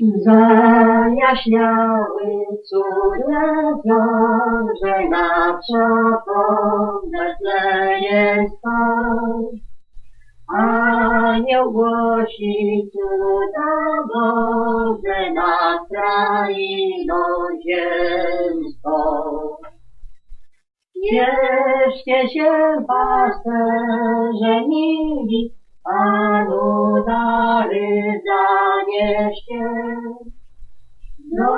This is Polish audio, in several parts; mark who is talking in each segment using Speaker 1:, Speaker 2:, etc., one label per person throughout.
Speaker 1: Zajaśniały cudne wiąże nad szopą Betlejem stał. Anioł głosi cuda Boże nad krainą ziemską. Cieszcie się pasterze mili, Panu dary zanieście. Do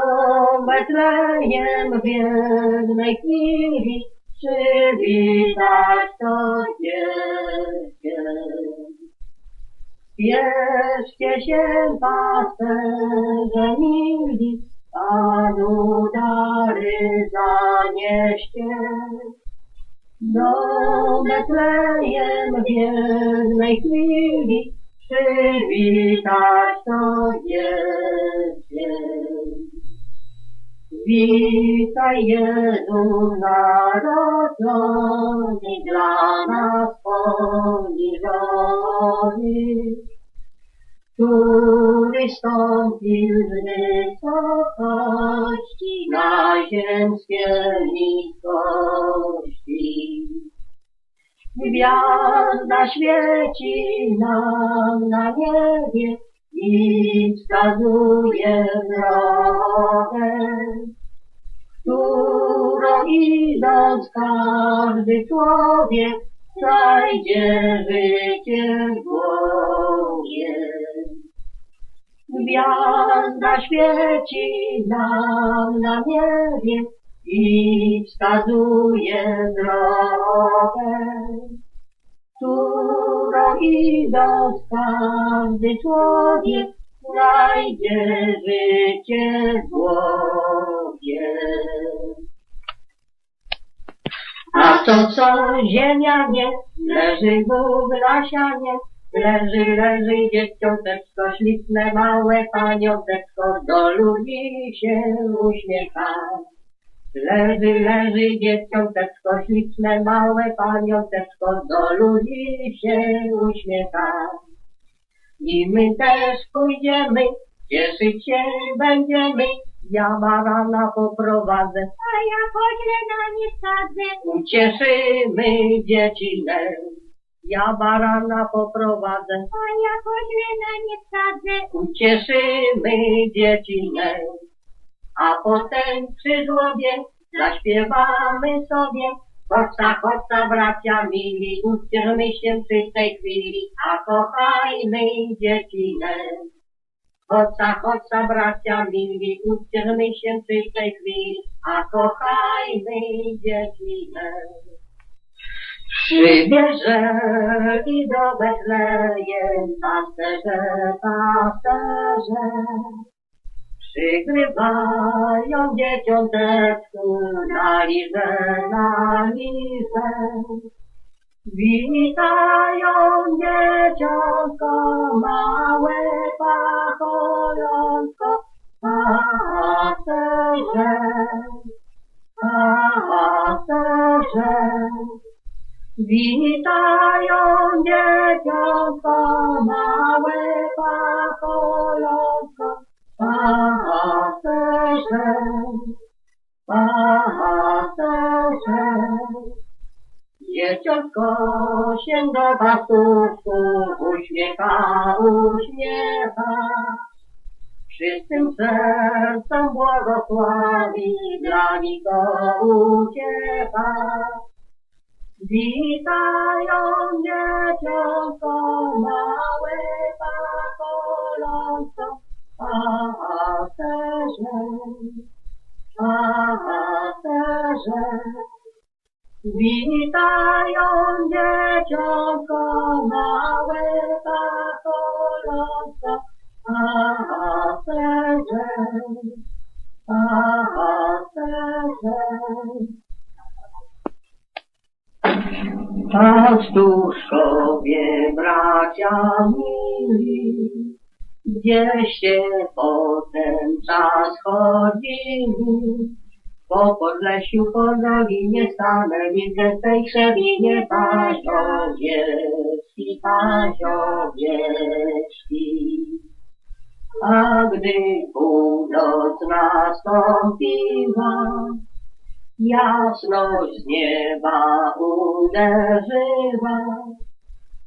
Speaker 1: Betlejem w jednej chwili przywitać to dziecię. Spieszcie się pasterze mili, Panu dary zanieście. Do Betlejem w jednej chwili przywitać to dziecię. Witaj Jezu narodzony dla nas poniżony, który stąpił z wysokości na ziemskie niskości. Gwiazda świeci nam na niebie i wskazuje drogę, którą idąc każdy człowiek znajdzie życie w głowie. Gwiazda świeci nam na niebie i wskazuje drogę, idąc każdy człowiek znajdzie życie w głowie. A to co ziemia nie, leży Bóg na leży, leży dzieciąteczko, śliczne małe paniąteczko, do ludzi się uśmiecha. Leży, leży dzieciąteczko, śliczne małe paniąteczko, do ludzi się uśmiecha. I my też pójdziemy, cieszyć się będziemy, ja barana poprowadzę,
Speaker 2: A ja choćle na nie sadzę,
Speaker 1: ucieszymy dziecinę. Ja barana poprowadzę,
Speaker 2: a ja choćle na nie sadzę,
Speaker 1: ucieszymy dziecinę. A potem przy żłobie zaśpiewamy sobie, Chodźca, chodźca, bracia mili, ucieszmy się przy tej chwili, a kochajmy dziecinę. Chodźca, chodźca, bracia mili, ucieszmy się przy tej chwili, a kochajmy dziecinę. Przybierzeli do Betlejem pasterze, pasterze, przygrywają dzieciąteczku na liże, na liże. Witają dzieciątko, małe pacholątko, pasterze, pasterze. Witają pasterze, pasterze. Dzieciątko się do pastuszku uśmiecha, uśmiecha. Wszystkim sercem błogosławi, dla nich to uciecha. Witają dzieciątko, małe pacholątko, pasterze, pasterze. Witają dzieciątko, małe pacholątko, pasterze, pasterze. Pastuszkowie, bracia mili, gdzieście potem czas chodzili, po Podlesiu, po Dolinie stanęli, że w tej krzewinie paziowieczki, paziowieczki. A gdy północ nastąpiła, jasność z nieba uderzyła.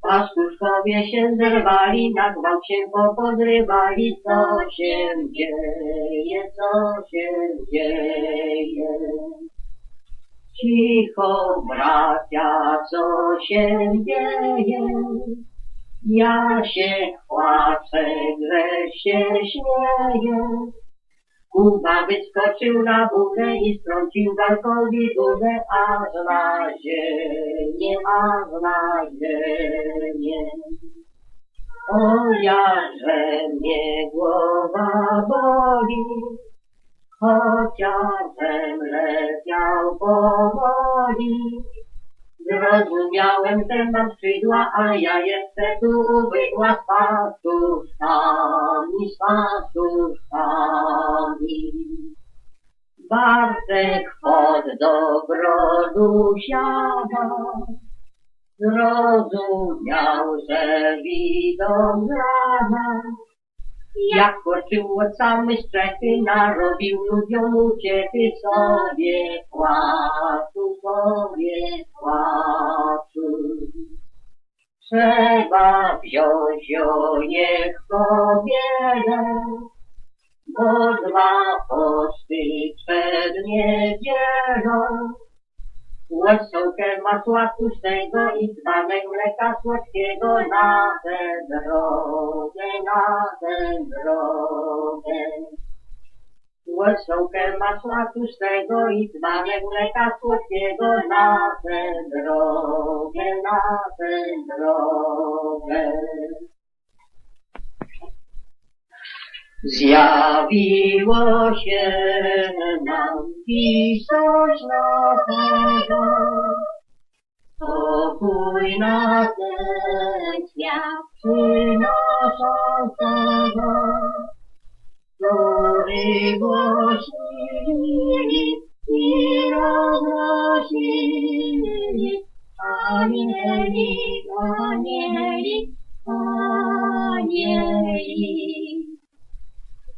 Speaker 1: Pastuszkowie się zerwali, na gwałt się popodrywali, co się dzieje, co się dzieje. Cicho, bracia, co się dzieje? Ja się płaczę, że się śmieję. Kuba wyskoczył na górę i strącił walkowi górę, aż na ziemię, aż na ziemię. O, jakże mnie głowa boli, chociażbym leciał powoli. Zrozumiałem, że mam skrzydła, a ja jeszcze tu ubydła z pastuszkami, pastuszkami. Bartek pod dogrodu siada, zrozumiał, że widok zrana. Jak skoczył od samej strzechy, narobił ludziom uciechy, sobie płaczu, sobie płaczu. Trzeba wziąć ją niech pobierę, bo dwa posty przed niedzielą. Łosokę masła tłustego i dzbanek mleka słodkiego na tę drogę, na tę drogę. Łosokę masła tłustego i dzbanek mleka słodkiego na tę drogę, na tę drogę. Zjawiło się nam pisać nowego, pokój na ten świat przynoszącego, który głosili i roznosili anieli, anieli, anieli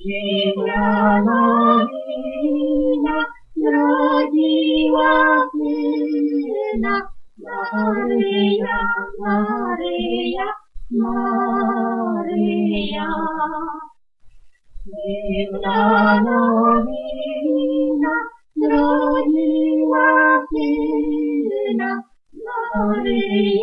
Speaker 1: Dziewna Marina rodziła Maria, Maria, Maria, Maryja. Dziewna Marina rodziła syna, Maria